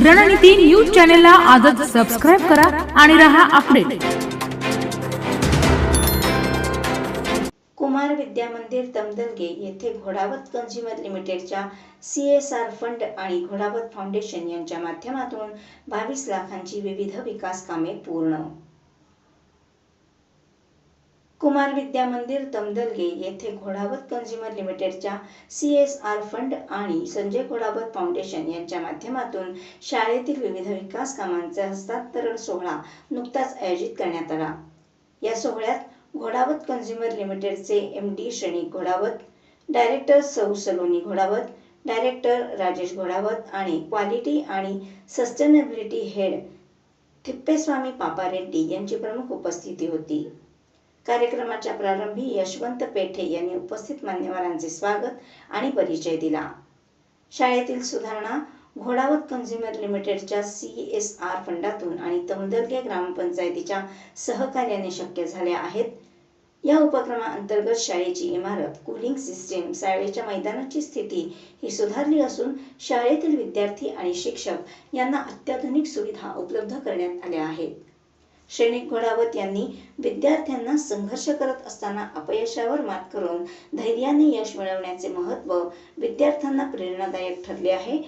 रणनीती न्यूज चॅनलला आजच सबस्क्राईब करा आणि रहा अपडेट कुमार विद्या मंदिर तमदलगे येथे घोडावत कन्झ्युमर लिमिटेडच्या सी एस आर फंड आणि घोडावत फाउंडेशन यांच्या माध्यमातून बावीस लाखांची विविध विकास कामे पूर्ण कुमार विद्या मंदिर तमदलगे येथे घोडावत कन्झ्युमर लिमिटेडच्या सी एस आर फंड आणि संजय घोडावत फाउंडेशन यांच्या माध्यमातून शाळेतील विविध विकास कामांचा हस्तांतरण सोहळा नुकताच आयोजित करण्यात आला. या सोहळ्यात घोडावत कन्झ्युमर लिमिटेडचे M D Shreni Ghodawat director सौ सलोनी घोडावत डायरेक्टर राजेश घोडावत आणि क्वालिटी आणि सस्टेनेबिलिटी हेड थिप्पेस्वामी पापा रेड्डी यांची प्रमुख उपस्थिती होती. कार्यक्रमाच्या प्रारंभी यशवंत पेठे यांनी उपस्थित मान्यवरांचे स्वागत आणि परिचय दिला. शाळेतील सुधारणा घोडावत कन्झ्युमर लिमिटेडच्या सी एस आर फंडातून आणि तमदर्गे ग्रामपंचायतीच्या सहकार्याने शक्य झाल्या आहेत. या उपक्रमाअंतर्गत शाळेची इमारत कूलिंग सिस्टीम शाळेच्या मैदानाची स्थिती ही सुधारली असून शाळेतील विद्यार्थी आणि शिक्षक यांना अत्याधुनिक सुविधा उपलब्ध करण्यात आल्या आहेत. श्रेणी घोडावत यांनी विद्यार्थ्यांना संघर्ष करत असताना अपयशावर मात करून धैर्याने यश मिळवण्याचे महत्त्व विद्यार्थ्यांना प्रेरणादायक ठरले आहे.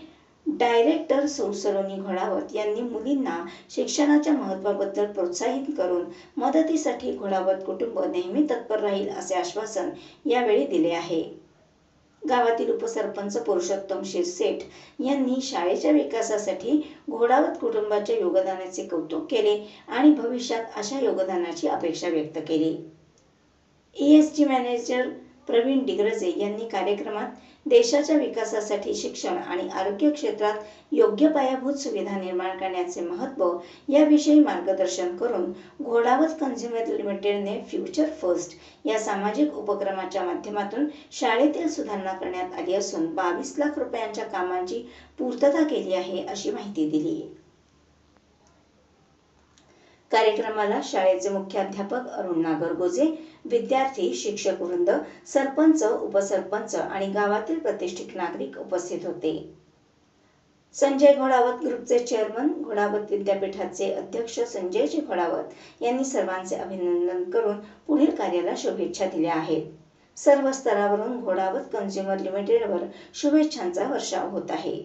डायरेक्टर सौसरोनी घोडावत यांनी मुलींना शिक्षणाच्या महत्त्वाबद्दल प्रोत्साहित करून मदतीसाठी घोडावत कुटुंब नेहमी तत्पर राहील असे आश्वासन यावेळी दिले आहे. गावातील उपसरपंच पुरुषोत्तम शिरसेठ यांनी शाळेच्या विकासासाठी घोडावत कुटुंबाच्या योगदानाचे कौतुक केले आणि भविष्यात अशा योगदानाची अपेक्षा व्यक्त केली. ईएसटी मॅनेजर प्रवीण डिग्रजे यांनी कार्यक्रमात देशाच्या विकासासाठी शिक्षण आणि आरोग्य क्षेत्रात योग्य पायाभूत सुविधा निर्माण करण्याचे महत्त्व याविषयी मार्गदर्शन करून घोडावत कन्झ्युमर लिमिटेडने फ्युचर फर्स्ट या सामाजिक उपक्रमाच्या माध्यमातून शाळेतील सुधारणा करण्यात आली असून बावीस लाख रुपयांच्या कामांची पूर्तता केली आहे अशी माहिती दिली कार्यक्रमाला शाळेचे मुख्याध्यापक अरुण नागरगोजे विद्यार्थी शिक्षक वृंद सरपंच उपसरपंच आणि गावातील प्रतिष्ठित नागरिक उपस्थित होते. संजय घोडावत ग्रुपचे चेअरमन घोडावत विद्यापीठाचे अध्यक्ष संजयजी घोडावत यांनी सर्वांचे अभिनंदन करून पुढील कार्याला शुभेच्छा दिल्या आहेत. सर्व स्तरावरून घोडावत कन्झ्युमर लिमिटेडवर शुभेच्छांचा वर्षाव होत आहे.